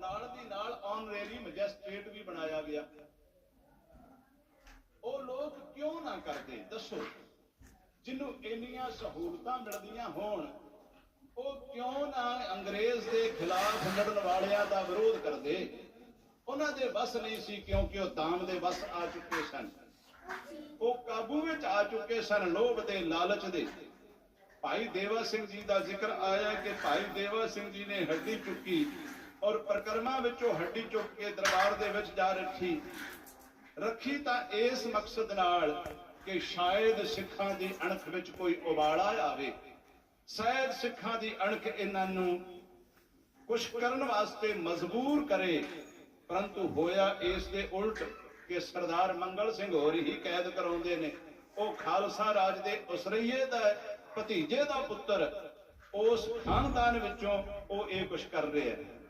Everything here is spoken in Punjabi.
ਨਾਲ ਦੀ ਨਾਲ ਆਨਰੇਰੀ ਮੈਜਿਸਟ੍ਰੇਟ ਵੀ ਬਣਾਇਆ ਗਿਆ। ਉਹ ਲੋਕ ਕਿਉਂ ਨਾ ਕਰਦੇ? ਦੱਸੋ। ਜਿਹਨੂੰ ਇੰਨੀਆਂ ਸਹੂਲਤਾਂ ਮਿਲਦੀਆਂ ਹੋਣ, ਉਹ ਕਿਉਂ ਨਾ ਅੰਗਰੇਜ਼ ਦੇ ਖਿਲਾਫ ਲੜਨ ਵਾਲਿਆਂ ਦਾ ਵਿਰੋਧ ਕਰਦੇ? ਉਹਨਾਂ ਦੇ ਬਸ ਨਹੀਂ ਸੀ ਕਿਉਂਕਿ ਉਹ ਦਾਮ ਦੇ ਬਸ ਆ ਚੁੱਕੇ ਸਨ। ਉਹ ਕਾਬੂ ਵਿੱਚ ਆ ਚੁੱਕੇ ਸਨ ਲੋਭ ਦੇ ਲਾਲਚ ਦੇ। ਭਾਈ ਦੇਵਾ ਸਿੰਘ ਜੀ ਦਾ ਜ਼ਿਕਰ ਆਇਆ ਕਿ ਭਾਈ ਦੇਵਾ ਸਿੰਘ ਜੀ ਨੇ ਹੱਡੀ ਚੁੱਕੀ। ਪ੍ਰਕਰਮਾ ਵਿੱਚੋਂ ਹੱਡੀ ਚੁੱਕ ਕੇ ਦਰਬਾਰ ਦੇ ਵਿੱਚ ਜਾ ਰੱਖੀ। ਰੱਖੀ ਤਾਂ ਇਸ ਮਕਸਦ ਨਾਲ ਕਿ ਸ਼ਾਇਦ ਸਿੱਖਾਂ ਦੀ ਅਣਖ ਵਿੱਚ ਕੋਈ ਉਬਾਲਾ ਆਵੇ। ਸ਼ਾਇਦ ਸਿੱਖਾਂ ਦੀ ਅਣਖ ਇਹਨਾਂ ਨੂੰ ਕੁਛ ਕਰਨ ਵਾਸਤੇ ਮਜਬੂਰ ਕਰੇ। ਪਰੰਤੂ ਹੋਇਆ ਇਸ ਦੇ ਉਲਟ ਕਿ ਸਰਦਾਰ ਮੰਗਲ ਸਿੰਘ ਹੋਰ ਹੀ ਕੈਦ ਕਰਾਉਂਦੇ ਨੇ। ਉਹ ਖਾਲਸਾ ਰਾਜ ਦੇ ਉਸਰਈਏ ਦਾ, ਭਤੀਜੇ ਦਾ ਪੁੱਤਰ, ਉਸ ਖਾਨਦਾਨ ਵਿੱਚੋਂ ਉਹ ਇਹ ਕੁਛ ਕਰ ਰਿਹਾ ਹੈ।